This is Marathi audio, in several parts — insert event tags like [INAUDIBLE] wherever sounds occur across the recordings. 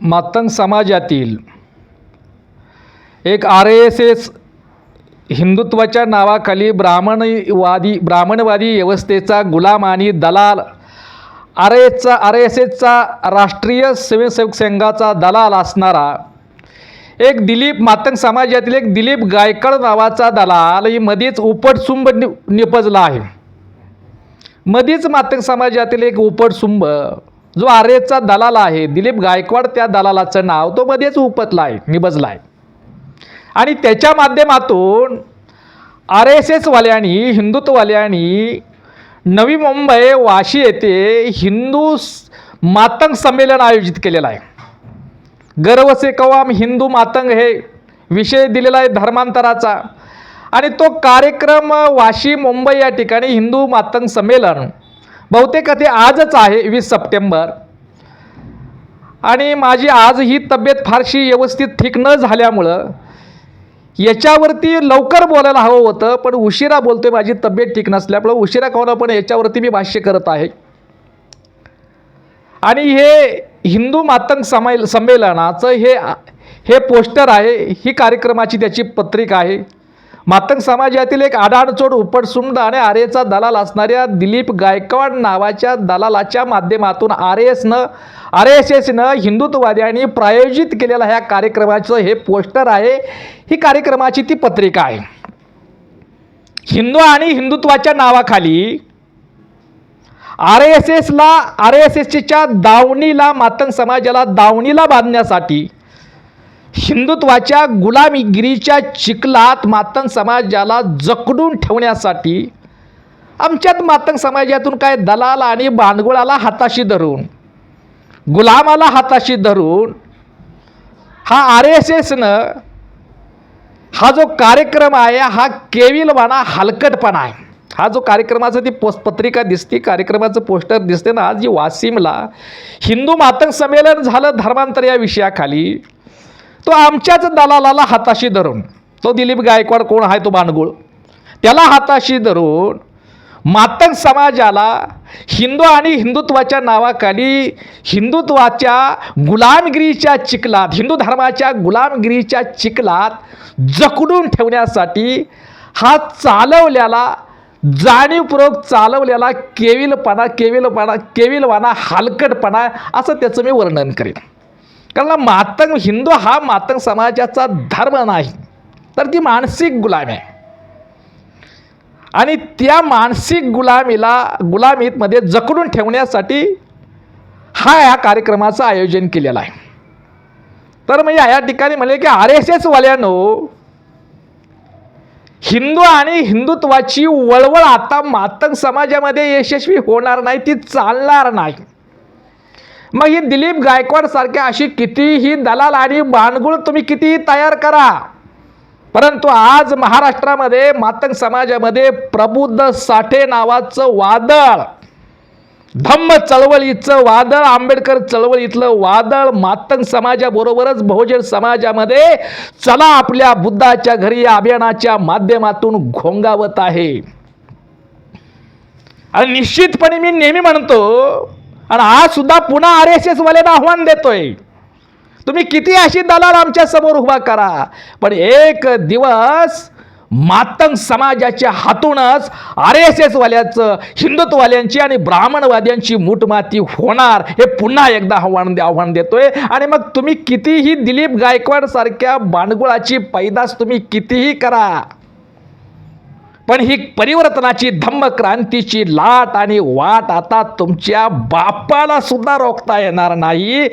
मातंग समाजातील एक आर एस एस हिंदुत्वाच्या नावाखाली ब्राह्मणवादी ब्राह्मणवादी व्यवस्थेचा गुलाम आणि दलाल आर एसचा आर एस एसचा राष्ट्रीय स्वयंसेवक संघाचा दलाल असणारा एक दिलीप मातंग समाजातील एक दिलीप गायकड नावाचा दलाल ही मध्येच उपटसुंब नि निपजला आहे. मध्येच मातंग समाजातील एक उपटसुंब जो आर एसचा दलाल आहे दिलीप गायकवाड त्या दलालाचं नाव तो मध्येच उपतला आहे निबजला आहे आणि त्याच्या माध्यमातून आर एस एसवाल्यांनी हिंदुत्ववाल्यांनी नवी मुंबई वाशी येथे हिंदू मातंग संमेलन आयोजित केलेलं आहे. गर्व से कवाम हिंदू मातंग हे विषय दिलेला आहे धर्मांतराचा. आणि तो कार्यक्रम वाशी मुंबई या ठिकाणी हिंदू मातंग संमेलन बहुतेक ते आजच आहे वीस सप्टेंबर. आणि माझी आज ही तब्येत फारशी व्यवस्थित ठीक न झाल्यामुळं याच्यावरती लवकर बोलायला हवं होतं पण उशिरा बोलतोय माझी तब्येत ठीक नसल्यामुळं उशिरा कोणा पण याच्यावरती मी भाष्य करत आहे. आणि हे हिंदू मातंग समय संमेलनाचं हे हे पोस्टर आहे ही कार्यक्रमाची त्याची पत्रिका आहे. मातंग समाजातील एक आडाणचोड उपटसुंड आणि आर्यचा दलाल असणाऱ्या दिलीप गायकवाड नावाच्या दलालाच्या माध्यमातून आर एसनं आर एस एसनं हिंदुत्ववाद्यांनी प्रायोजित केलेल्या ह्या कार्यक्रमाचं हे पोस्टर आहे. ही कार्यक्रमाची ती पत्रिका आहे. हिंदू आणि हिंदुत्वाच्या नावाखाली आर एस एसला आर एस एसच्या दावणीला मातंग समाजाला दावणीला बांधण्यासाठी हिंदुत्वाच्या गुलामीगिरीच्या चिखलात मातंग समाजाला जकडून ठेवण्यासाठी आमच्यात मातंग समाजातून काय दलाल आणि बांडगुळाला हाताशी धरून गुलामाला हाताशी धरून हा आर एस एसनं हा जो कार्यक्रम आहे हा केविलवाणा हलकटपणा आहे. हा जो कार्यक्रमाचं ती पोस्ट पत्रिका दिसते कार्यक्रमाचं पोस्टर दिसते ना आज जी वासिमला हिंदू मातंग संमेलन झालं धर्मांतर या विषयाखाली. तो आमच्याच दलालाला हाताशी धरून तो दिलीप गायकवाड कोण आहे तो बाणगुळ? त्याला हाताशी धरून मातंग समाजाला हिंदू आणि हिंदुत्वाच्या नावाखाली हिंदुत्वाच्या गुलामगिरीच्या चिखलात हिंदू धर्माच्या गुलामगिरीच्या चिखलात जकडून ठेवण्यासाठी हा चालवलेला जाणीवपूर्वक चालवलेला केविलपणा केविलपणा केविलवाना हलकटपणा असं त्याचं मी वर्णन करेन. कारण मातंग हिंदू हा मातंग समाजाचा धर्म नाही तर ती मानसिक गुलामी आहे. आणि त्या मानसिक गुलामीला गुलामीमध्ये जकडून ठेवण्यासाठी हा या कार्यक्रमाचं आयोजन केलेलं आहे. तर मग या ठिकाणी म्हणले की आर एस एसवाल्यानो हिंदू आणि हिंदुत्वाची वळवळ आता मातंग समाजामध्ये यशस्वी होणार नाही ती चालणार नाही. मग ही दिलीप गायकवाड सारख्या अशी कितीही दलाल आणि बाणगुळ तुम्ही कितीही तयार करा. परंतु आज महाराष्ट्रामध्ये मातंग समाजामध्ये प्रबुद्ध साठे नावाचं वादळ धम्म चळवळीचं वादळ आंबेडकर चळवळीतलं वादळ मातंग समाजाबरोबरच बहुजन समाजामध्ये चला आपल्या बुद्धाच्या घरी या अभियानाच्या माध्यमातून घोंगावत आहे. आणि निश्चितपणे मी नेहमी म्हणतो आणि आज सुद्धा पुन्हा आर एस एसवाल्यांना आव्हान देतोय. तुम्ही किती अशी दलाल आमच्यासमोर उभा करा. पण एक दिवस मातंग समाजाच्या हातूनच आर एस एसवाल्याचं हिंदुत्ववाल्यांची आणि ब्राह्मणवाद्यांची मूठमाती होणार हे पुन्हा एकदा आव्हान दे आव्हान देतोय. आणि मग तुम्ही कितीही दिलीप गायकवाड सारख्या बांडगुळाची पैदास तुम्ही कितीही करा. पण ही परिवर्तनाची धम्म क्रांतीची लाट आणि वाट आता तुमच्या बापाला सुद्धा रोखता येणार नाही.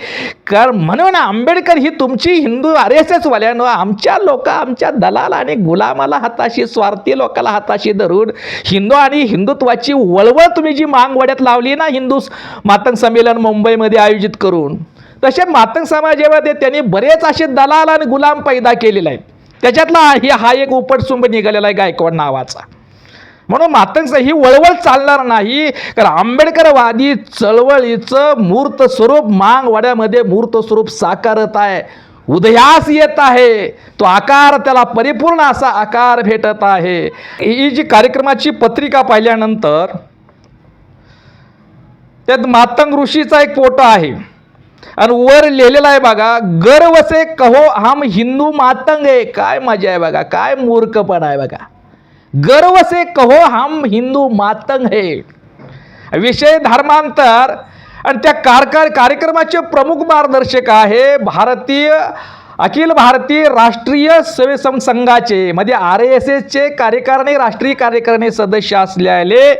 कारण म्हणून आंबेडकर ही तुमची हिंदू आर एस एसवाल्यानं आमच्या लोक आमच्या दलाल आणि गुलामाला हाताशी स्वार्थी लोकाला हाताशी धरून हिंदू आणि हिंदुत्वाची वळवळ तुम्ही जी मांगवड्यात लावली ना हिंदू मातंग संमेलन मुंबईमध्ये आयोजित करून तसे मातंग समाजामध्ये त्यांनी बरेच असे दलाल आणि गुलाम पैदा केलेले आहेत. त्याच्यातला ही हा एक उपटसुंब निघालेला आहे गायकवाड नावाचा. म्हणून मातंग ही वळवळ चालणार नाही. कारण आंबेडकरवादी चळवळीचं मूर्त स्वरूप मांगवाड्यामध्ये मूर्त स्वरूप साकारत आहे. उदयास येत आहे. तो आकार त्याला परिपूर्ण असा आकार भेटत आहे. ही जी कार्यक्रमाची पत्रिका पाहिल्यानंतर त्यात मातंग ऋषीचा एक फोटो आहे. आणि वर लिहिलेला आहे बघा गर्व से कहो हम हिंदू मातंग. आहे काय मजा आहे बघा काय मूर्खपणा आहे बघा. गर्व से कहो हम हिंदू मातंग हे. विषय धर्मांतर आणि त्या कारकार कार्यक्रमाचे प्रमुख मार्गदर्शक आहे भारतीय अखिल भारतीय राष्ट्रीय सेवेसम संघाचे म्हणजे आर एस एसचे कार्यकारिणी राष्ट्रीय कार्यकारिणी सदस्य असलेले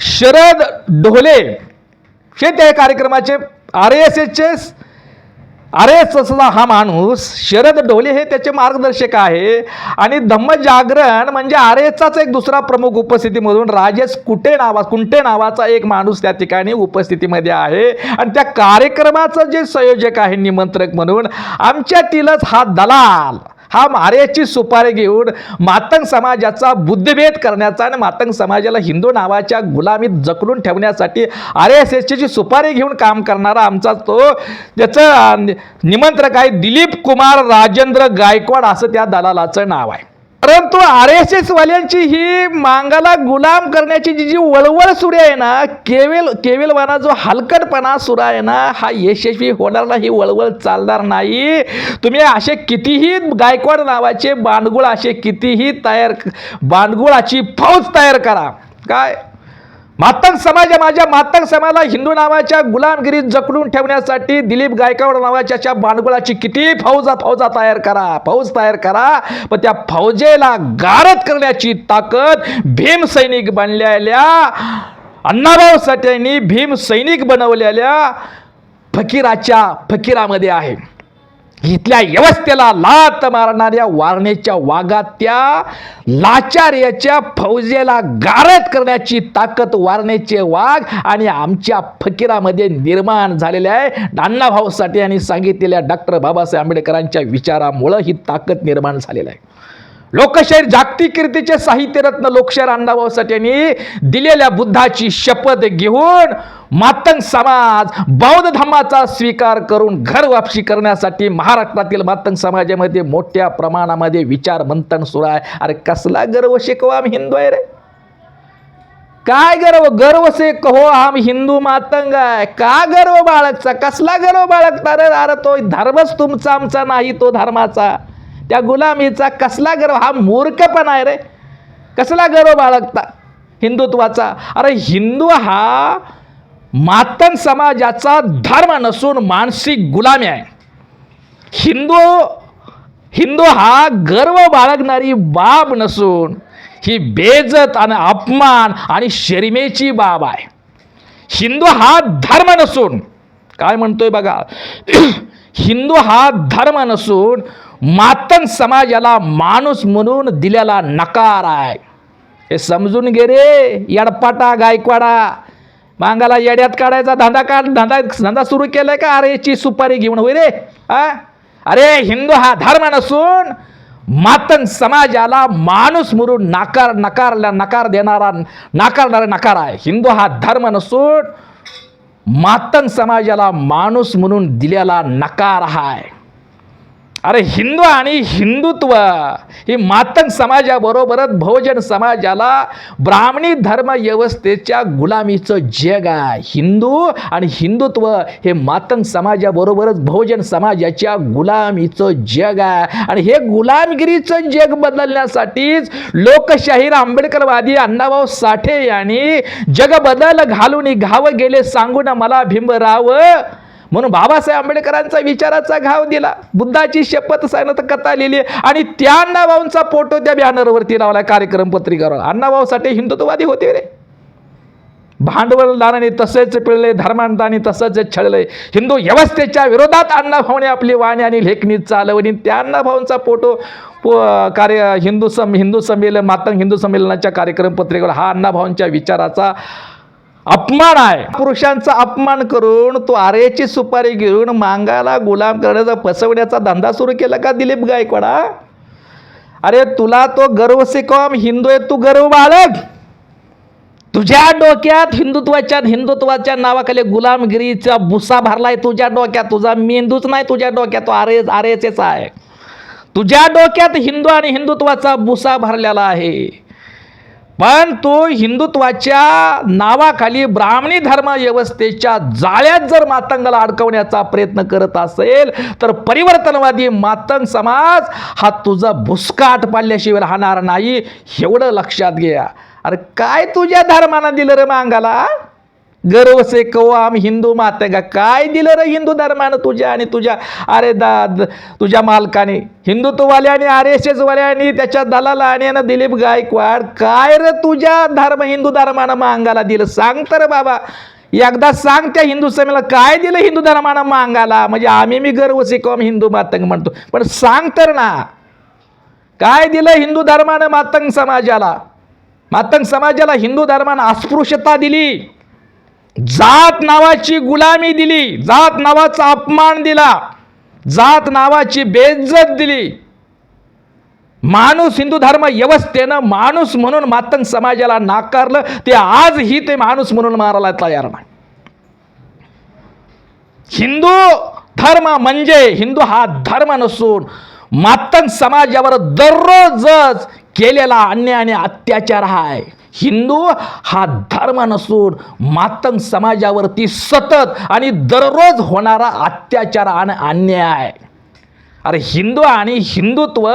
शरद ढोले हे त्या कार्यक्रमाचे आर एस एसचे अरे एस हा माणूस शरद ढोले हे त्याचे मार्गदर्शक आहे. आणि धम्मजागरण म्हणजे आरेचाच एक दुसरा प्रमुख उपस्थितीमधून राजेश कुटे नावा कुंटे नावाचा एक माणूस त्या ठिकाणी उपस्थितीमध्ये आहे. आणि त्या कार्यक्रमाचं जे संयोजक आहे निमंत्रक म्हणून आमच्यातीलच हा दलाल. हा मारेची सुपारी घेऊन मातंग समाजाचा बुद्धिभेद करण्याचा आणि मातंग समाजाला हिंदू नावाच्या गुलामीत जकलून ठेवण्यासाठी आर एस एसची जी सुपारी घेऊन काम करणारा आमचा तो त्याचं निमंत्रक आहे दिलीप कुमार राजेंद्र गायकवाड असं त्या दलालाचं नाव आहे. परंतु आर एस एस वाल्यांची ही मांगाला गुलाम करण्याची जी जी वळवळ सुरू आहे ना केवेल केवेलवाना जो हलकटपणा सुरू आहे ना हा यशस्वी होणार नाही वळवळ चालणार नाही. तुम्ही असे कितीही गायकवाड नावाचे बांडगुळ असे कितीही तयार बांडगुळाची फौज तयार करा. काय? मातंग समाज माझ्या. मातंग समाजाला हिंदू नावाच्या गुलामगिरीत जकडून ठेवण्यासाठी दिलीप गायकवाड नावाच्या अशा बांडगुळाची किती फौजा फौजा तयार करा. फौज तयार करा. पण त्या फौजेला गारद करण्याची ताकद भीम सैनिक बनलेल्या अण्णाभाऊ साठ्यांनी भीम सैनिक बनवलेल्या फकीराच्या फकीरामध्ये आहे. इथल्या व्यवस्थेला लात मारणाऱ्या वारणेच्या वागात त्या लाचार्याच्या फौजेला गारद करण्याची ताकद वारणेचे वाघ आणि आमच्या फकीरामध्ये निर्माण झालेले आहे. अण्णाभाऊ साठे यांनी सांगितलेल्या डॉक्टर बाबासाहेब आंबेडकरांच्या विचारामुळं ही ताकद निर्माण झालेली आहे. लोकशाहीर जागतिक कीर्तीचे साहित्यरत्न लोकशाहीर अण्णाभाऊसाठी यांनी दिलेल्या बुद्धाची शपथ घेऊन मातंग समाज बौद्ध धर्माचा स्वीकार करून घर वापसी करण्यासाठी महाराष्ट्रातील मातंग समाजामध्ये मोठ्या प्रमाणामध्ये विचार मंथन सुरू आहे. अरे कसला गर्व शिकवा आम्ही हिंदू आहे रे. काय गर्व? गर्व से कहो आम हिंदू मातंग आहे. का गर्व बाळगचा कसला गर्व बाळगता रे? अरे तो धर्मच तुमचा आमचा नाही तो धर्माचा. त्या गुलामीचा कसला गर्व हा मूर्खपणा आहे रे. कसला गर्व बाळगता हिंदुत्वाचा? अरे हिंदू हा मातन समाजाचा धर्म नसून मानसिक गुलामी आहे. हिंदू हिंदू हा गर्व बाळगणारी बाब नसून ही बेजत आणि अपमान आणि शरिमेची बाब आहे. हिंदू हा धर्म नसून काय म्हणतोय बघा? [CLEARS THROAT] हिंदू हा धर्म नसून मातन समाजाला माणूस म्हणून दिलेला नकार आहे. हे समजून घे रे यडपाटा गायकवाडा. मांगाला येड्यात काढायचा धंदा काढ धंदा धंदा सुरू केलाय का? अरे ची सुपारी घेऊन होई रे. आ अरे हिंदू हा धर्म नसून मातन समाजाला माणूस म्हणून नाकार नकारला नकार देणारा नाकारणारा नकार आहे. हिंदू हा धर्म नसून मातन समाजाला माणूस म्हणून दिलेला नकार आहे. अरे हिंदू आणि हिंदुत्व ही मातंग समाजाबरोबरच बहुजन समाजाला ब्राह्मणी धर्म व्यवस्थेच्या गुलामीचं जग आहे. हिंदू आणि हिंदुत्व हे मातंग समाजाबरोबरच बहुजन समाजाच्या गुलामीचं जग आहे. आणि हे गुलामगिरीचं जग बदलण्यासाठीच लोकशाहीर आंबेडकरवादी अण्णाभाऊ साठे यांनी जग बदल घालून घावं गेले सांगून मला भीमराव म्हणून बाबासाहेब आंबेडकरांचा विचाराचा घाव दिला. बुद्धाची शपथ सांगत कथा लिहिली. आणि त्या अण्णाभाऊंचा फोटो त्या बॅनरवरती लावला कार्यक्रम पत्रिकावर. अण्णाभाऊ साठे हिंदुत्ववादी होते रे. भांडवलदाराने तसेच पिळले धर्मांताने तसंच छळले. हिंदू व्यवस्थेच्या विरोधात अण्णाभाऊने आपली वाणी आणि लेखणी चालवली. त्या अण्णाभाऊंचा फोटो कार्य हिंदू सम हिंदू संमेलन मातंग हिंदू संमेलनाच्या कार्यक्रम पत्रिकेवर. हा अण्णाभाऊंच्या विचाराचा अपमान आहे. पुरुषांचा अपमान करून तो आर्याची सुपारी घेऊन मांगाला गुलाम करण्याचा फसवण्याचा धंदा सुरू केला का दिलीप गायकवाडा अरे तुला तो गर्व सिकॉम हिंदू आहे तू गर्व बाळग. तुझ्या डोक्यात हिंदुत्वाच्या हिंदुत्वाच्या नावाखाली गुलामगिरीचा भुसा भरलाय तुझ्या डोक्यात. तुझा मेंदूच नाही तुझ्या डोक्यात तो आरे आरेचेच आहे. तुझ्या डोक्यात हिंदू आणि हिंदुत्वाचा भुसा भरलेला आहे. पण तो हिंदुत्वाच्या नावाखाली ब्राह्मणी धर्म व्यवस्थेच्या जाळ्यात जर मातंगाला अडकवण्याचा प्रयत्न करत असेल तर परिवर्तनवादी मातंग समाज हा तुझा भुसकाट पाडल्याशिवाय राहणार नाही एवढं लक्षात घ्या. अरे काय तुझ्या धर्मानं दिलं रे मांगाला? गर्व से कहो आम हिंदू मातेगा काय दिलं रे हिंदू धर्मानं तुझ्या आणि तुझ्या अरे दा द- तुझ्या मालकाने? हिंदुत्ववाल्याने आर एस एसवाल्याने त्याच्या दलालाने ना दिलीप गायकवाड काय रे तुझ्या धर्म हिंदू धर्मानं मांगाला दिलं? सांग तर बाबा. एकदा सांग त्या हिंदू समेला काय दिलं हिंदू धर्मानं मांगाला? म्हणजे आम्ही मी गर्व से हिंदू मातंग म्हणतो. पण सांग तर ना. काय दिलं हिंदू धर्मानं मातंग समाजाला? मातंग समाजाला हिंदू धर्मानं अस्पृश्यता दिली. जात नावाची गुलामी दिली जात नावाचा अपमान दिला जात नावाची बेइज्जत दिली. माणूस हिंदू धर्म व्यवस्थेनं माणूस म्हणून मातंग समाजाला नाकारलं ते आजही ते माणूस म्हणून मारायला तयार नाही. हिंदू धर्म म्हणजे हिंदू हा धर्म नसून मातंग समाजावर दररोजच केलेला अन्याय आणि अत्याचार आहे. हिंदू हा धर्म नसून मातंग समाजावरती सतत आणि दररोज होणारा अत्याचार आणि अन्याय. अरे हिंदू आणि हिंदुत्व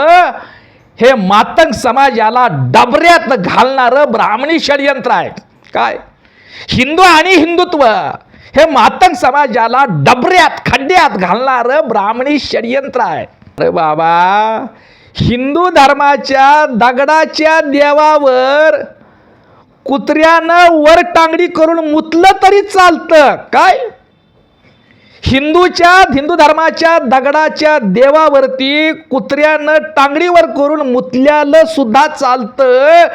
हे मातंग समाजाला डबऱ्यात घालणारं ब्राह्मणी षडयंत्र आहे. काय? हिंदू आणि हिंदुत्व हे मातंग समाजाला डबऱ्यात खड्ड्यात घालणारं ब्राह्मणी षडयंत्र आहे. अरे बाबा हिंदू धर्माच्या दगडाच्या देवावर कुत्र्यानं वर टांगडी करून मुतलं तरी चालतं. काय? हिंदूच्या हिंदू धर्माच्या दगडाच्या देवावरती कुत्र्यानं टांगडीवर करून मुतल्यालं सुद्धा चालतं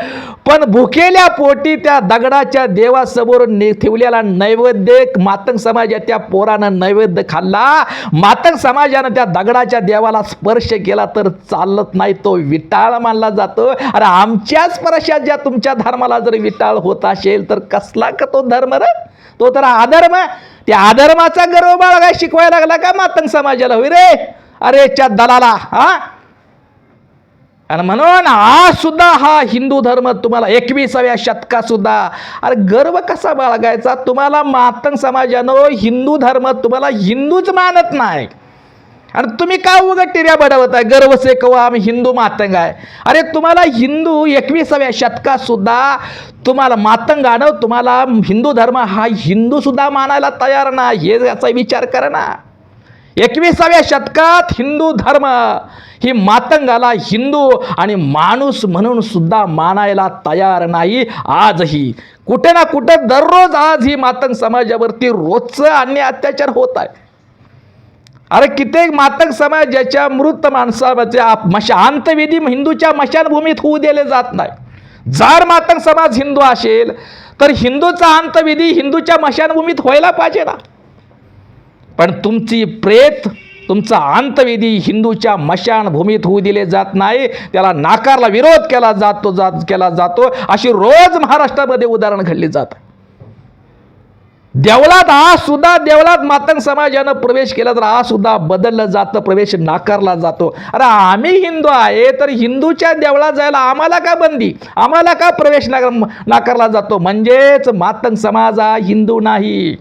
पण भुकेल्या पोटी त्या दगडाच्या देवासमोर ने ठेवलेला नैवेद्य मातंग समाजाच्या पोरानं नैवेद्य खाल्ला. मातंग समाजानं त्या दगडाच्या देवाला स्पर्श केला तर चालत नाही तो विटाळ मानला जातो. अरे आमच्याच स्पर्शात ज्या तुमच्या धर्माला जर विटाळ होत असेल तर कसला का तो धर्म रे? तो तर अधर्म त्या अधर्माचा गर्व बाळगाय शिकवायला लागला का मातंग समाजाला होई रे? अरे च्या दलाला हा? आणि म्हणून हा सुद्धा हा हिंदू धर्म तुम्हाला एकविसाव्या शतकात सुद्धा अरे गर्व कसा बाळगायचा? तुम्हाला मातंग समाजानं हिंदू धर्म तुम्हाला हिंदूच मानत नाही. आणि तुम्ही का उगत टिऱ्या बडवताय? गर्व से कवा आम्ही हिंदू मातंग आहे. अरे तुम्हाला हिंदू एकविसाव्या शतकात सुद्धा तुम्हाला मातंगानं तुम्हाला हिंदू धर्म हा हिंदू सुद्धा मानायला तयार नाही हे याचा विचार करा ना. एकविसाव्या शतकात हिंदू धर्म ही मातंगाला हिंदू आणि माणूस म्हणून सुद्धा मानायला तयार नाही. आजही कुठे ना कुठे दररोज आज ही मातंग समाजावरती रोजचं अन्य अत्याचार होत आहे. अरे कित्येक मातंग समाज ज्याच्या मृत माणसाच्या मशा अंतविधी हिंदूच्या मशानभूमीत होऊ दिले जात नाही. जर मातंग समाज हिंदू असेल तर हिंदूचा अंतविधी हिंदूच्या मशानभूमीत व्हायला पाहिजे ना. पण तुमची प्रेत तुमचा अंतविधी हिंदूच्या मशानभूमीत होऊ दिले जात नाही. त्याला नाकारला विरोध केला जातो जात केला जातो. अशी रोज महाराष्ट्रामध्ये उदाहरण घडली जातं. देवळात आज सुद्धा देवळात मातंग समाजानं प्रवेश केला तर आज सुद्धा बदललं जातं प्रवेश नाकारला जातो. अरे आम्ही हिंदू आहे तर हिंदूच्या देवळात जायला आम्हाला का बंदी? आम्हाला का प्रवेश नाकार नाकारला जातो? म्हणजेच मातंग समाज हा हिंदू नाही.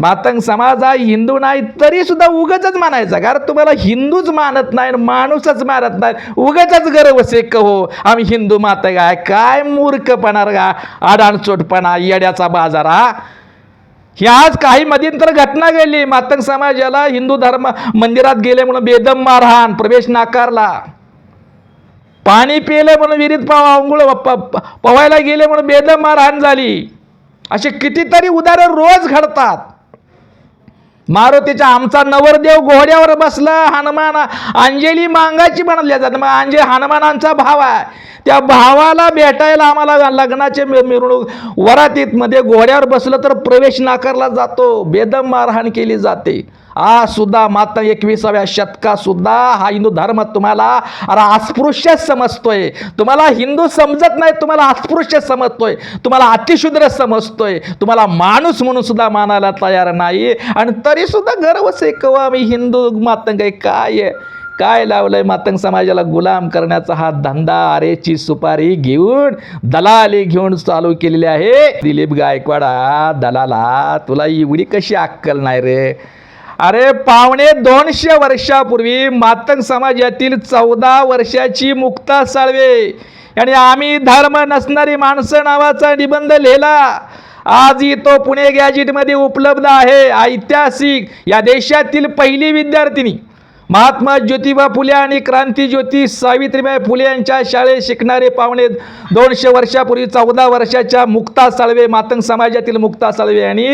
मातंग समाज हा हिंदू नाही तरी सुद्धा उगच मानायचा कारण तुम्हाला हिंदूच मानत नाही माणूसच मानत नाही. उगच गर्व सेक कहो आम्ही हिंदू मातंग आहे. काय मूर्खपणा का आडाणचोटपणा येड्याचा बाजार हा? ही आज काही मध्यंतर घटना घडली मातंग समाजाला हिंदू धर्म मंदिरात गेले म्हणून बेदम मारहाण प्रवेश नाकारला. पाणी पिले म्हणून विहिरीत पाव अंघोळ पवायला प- पोहायला गेले म्हणून बेदम मारहाण झाली. असे कितीतरी उदाहरण रोज घडतात. मारुतीचा आमचा नवरदेव घोड्यावर बसला. हनुमान अंजली मांगाची म्हणल्या जाते मग अंजे हनुमानांचा भाव आहे. त्या भावाला भेटायला आम्हाला लग्नाचे मि- मिरवणूक वरातीतमध्ये घोड्यावर बसलं तर प्रवेश नाकारला जातो. बेदम मारहाण केली जाते. आज सुद्धा मात्र एकविसाव्या शतकात सुद्धा हा हिंदू धर्म तुम्हाला अरे अस्पृश्य समजतोय. तुम्हाला हिंदू समजत नाही तुम्हाला अस्पृश्य समजतोय. तुम्हाला अतिशूद्र समजतोय. तुम्हाला माणूस म्हणून सुद्धा मानायला तयार नाही. आणि तरी सुद्धा गर्व कवा मी हिंदू मातंग आहे काय आहे? काय लावलंय मातंग समाजाला गुलाम करण्याचा हा धंदा? आरेची सुपारी घेऊन दलाली घेऊन चालू केलेली आहे. दिलीप गायकवाडा दलाला तुला एवढी कशी अक्कल नाही रे? अरे पावणे दोनशे वर्षापूर्वी मातंग समाजातील चौदा वर्षाची मुक्ता साळवे आणि आम्ही धर्म नसणारी माणसं नावाचा निबंध लिहिला. आजही तो पुणे गॅजेटमध्ये उपलब्ध आहे. ऐतिहासिक या देशातील पहिली विद्यार्थिनी महात्मा ज्योतिबा फुले आणि क्रांतीज्योती सावित्रीबाई फुले यांच्या शाळेत शिकणारे पाहुणे दोनशे वर्षापूर्वी चौदा वर्षाच्या मुक्ता साळवे मातंग समाजातील मुक्ता साळवे आणि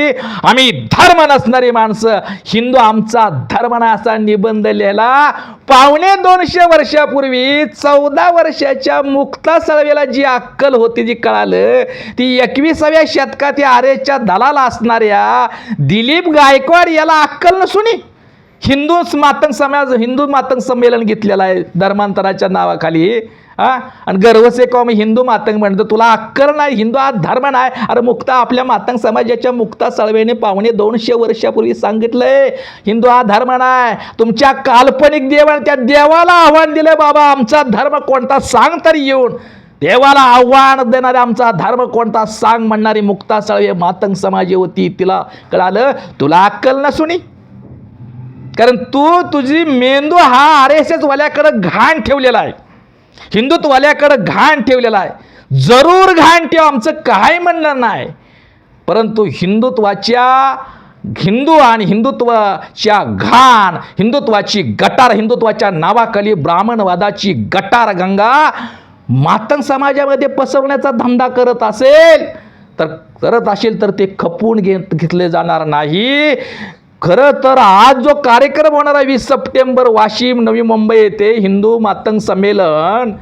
आम्ही धर्म नसणारी माणसं. हिंदू आमचा धर्म ना असा निबंध लिहिला पावणे दोनशे वर्षापूर्वी चौदा वर्षाच्या मुक्ता साळवेला जी अक्कल होती जी कळालं ती एकविसाव्या शतकात या आरेच्या दलाला असणाऱ्या दिलीप गायकवाड याला अक्कल नसुनी. हिंदू मातंग समाज हिंदू मातंग संमेलन घेतलेलं आहे धर्मांतराच्या नावाखाली. हा? आणि गर्वसे कॉम हिंदू मातंग म्हणतो तुला अक्कल नाही हिंदू हा धर्म नाही. अरे मुक्ता आपल्या मातंग समाजाच्या मुक्ता चळवेने पावणे दोनशे वर्षापूर्वी सांगितलंय हिंदू हा धर्म नाही. तुमच्या काल्पनिक देवाने त्या देवाला आव्हान दिलं बाबा आमचा धर्म कोणता सांग तरी येऊन. देवाला आव्हान देणारे आमचा धर्म कोणता सांग म्हणणारी मुक्ता सळवे मातंग समाजी होती तिला कळालं तुला अक्कल नसुनी. कारण तू तुझी मेंदू हा आर एस एस वाल्याकडं घाण ठेवलेला आहे. हिंदुत्ववाल्याकडं घाण ठेवलेला आहे. जरूर घाण ठेव आमचं काय म्हणणं नाही. परंतु हिंदुत्वाच्या हिंदू आणि हिंदुत्वाच्या घाण हिंदुत्वाची गटार हिंदुत्वाच्या नावाखाली ब्राह्मणवादाची गटार गंगा मातंग समाजामध्ये पसरवण्याचा धंदा करत असेल तर करत असेल तर ते खपून घेत घेतले जाणार नाही. खरं तर आज जो कार्यक्रम होणार आहे वीस सप्टेंबर वाशिम नवी मुंबई येथे हिंदू मातंग संमेलन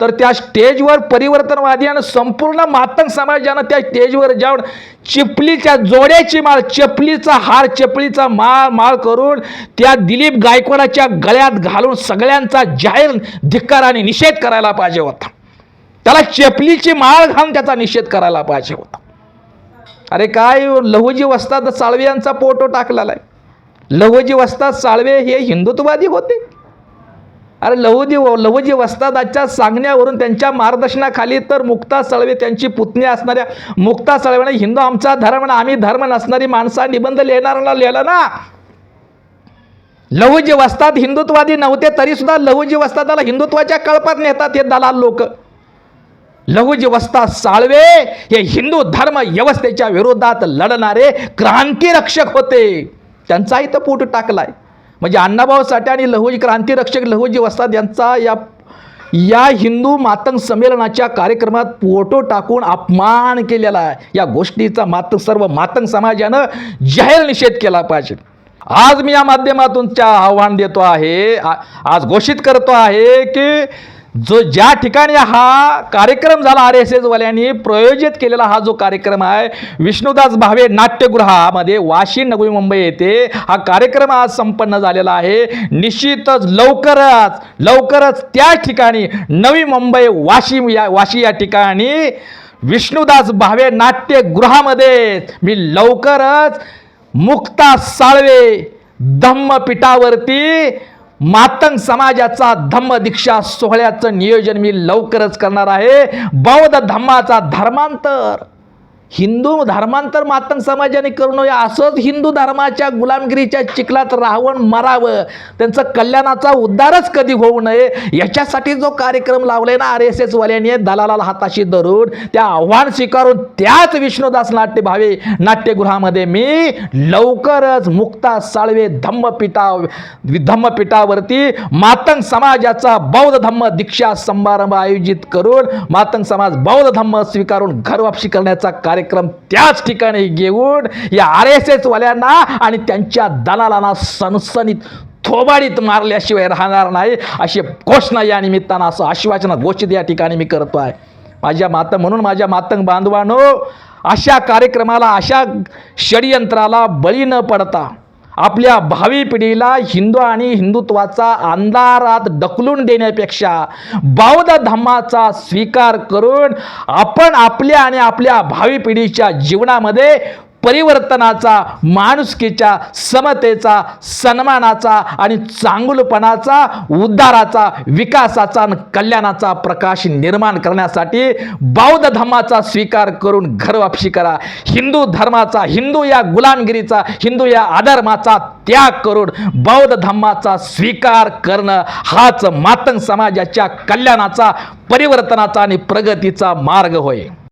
तर त्या स्टेजवर परिवर्तनवादी आणि संपूर्ण मातंग समाजानं त्या स्टेजवर जाऊन चिपलीच्या जोड्याची माळ चपलीचा हार चपलीचा माळ माळ करून त्या दिलीप गायकवाडाच्या गळ्यात घालून सगळ्यांचा जाहीर धिक्कार आणि निषेध करायला पाहिजे होता. त्याला चपलीची माळ घालून त्याचा निषेध करायला पाहिजे होता. अरे काय लहुजी वस्ताद साळवे यांचा फोटो टाकलेला आहे लहुजी वस्ताद साळवे हे हिंदुत्ववादी होते. अरे लहुजी लहुजी वस्तादाच्या सांगण्यावरून त्यांच्या मार्गदर्शनाखाली तर मुक्ता साळवे त्यांची पुतणी असणाऱ्या मुक्ता साळवेने हिंदू आमचा धर्म आम्ही धर्म नसणारी माणसा निबंध लिहिणाऱ्याला लिहिला ना. लहुजी वस्ताद हिंदुत्ववादी नव्हते तरीसुद्धा लहुजी वस्तादाला हिंदुत्वाच्या कळपात नेतात हे दलाल लोक. लघुजीवस्था साळवे हे हिंदू धर्म व्यवस्थेच्या विरोधात लढणारे क्रांतिरक्षक होते. त्यांचाही तर पोट टाकलाय. म्हणजे अण्णाभाऊ साठे आणि लहुजी क्रांतिरक्षक लहुजी वस्ताद यांचा या या हिंदू मातंग संमेलनाच्या कार्यक्रमात फोटो टाकून अपमान केलेला आहे. या गोष्टीचा मातंग सर्व मातंग समाजानं जाहीर निषेध केला पाहिजे. आज मी या माध्यमातूनच्या आव्हान देतो आहे आ- आज घोषित करतो आहे की जो ज्या ठिकाणी हा कार्यक्रम झाला आर एस एसवाल्यांनी प्रयोजित केलेला हा जो कार्यक्रम आहे विष्णुदास भावे नाट्यगृहामध्ये वाशी नवी मुंबई येथे हा कार्यक्रम आज संपन्न झालेला आहे. निश्चितच लवकरच लवकरच त्या ठिकाणी नवी मुंबई वाशिम या वाशी या ठिकाणी विष्णुदास भावे नाट्यगृहामध्ये मी लवकरच मुक्ता साळवे धम्मपीठावरती मातंग समाजाचा धम्म दीक्षा सोहळ्याचं नियोजन मी लवकरच करणार आहे. बौद्ध धम्माचा धर्मांतर. हिंदू धर्मांतर मातंग समाजाने करू नये असंच हिंदू धर्माच्या गुलामगिरीच्या चिखलात राहून मरावं. त्यांचं कल्याणाचा उद्धारच कधी होऊ नये याच्यासाठी जो कार्यक्रम लावलाय ना आर एस एसवाल्यांनी दलालाला हाताशी धरून त्या आव्हान स्वीकारून त्याच विष्णुदास नाट्य भावे नाट्यगृहामध्ये मी लवकरच मुक्ता साळवे धम्मपीठा धम्मपीठावरती मातंग समाजाचा बौद्ध धम्म दीक्षा समारंभ आयोजित करून मातंग समाज बौद्ध धम्म स्वीकारून घरवापशी करण्याचा कार्यक्रम त्याच ठिकाणी घेऊन या आर एस एसवाल्यांना आणि त्यांच्या दलालांना सनसनीत थोबाडीत मारल्याशिवाय राहणार नाही अशी घोषणा या निमित्तानं असं आश्वासन घोषित या ठिकाणी मी करतो आहे. माझ्या माता म्हणून माझ्या मातंग बांधवानो अशा कार्यक्रमाला अशा षडयंत्राला बळी न पडता आपल्या भावी पिढीला हिंदू आणि हिंदुत्वाचा अंधारात ढकलून देण्यापेक्षा बौद्ध धम्माचा स्वीकार करून आपण आपल्या आणि आपल्या भावी पिढीच्या जीवनामध्ये परिवर्तनाचा माणुसकीच्या समतेचा सन्मानाचा आणि चांगुलपणाचा उद्धाराचा विकासाचा आणि कल्याणाचा प्रकाश निर्माण करण्यासाठी बौद्ध धर्माचा स्वीकार करून घरवापशी करा. हिंदू धर्माचा हिंदू या गुलामगिरीचा हिंदू या अधर्माचा त्याग करून बौद्ध धर्माचा स्वीकार करणं हाच मातंग समाजाच्या कल्याणाचा परिवर्तनाचा आणि प्रगतीचा मार्ग होय.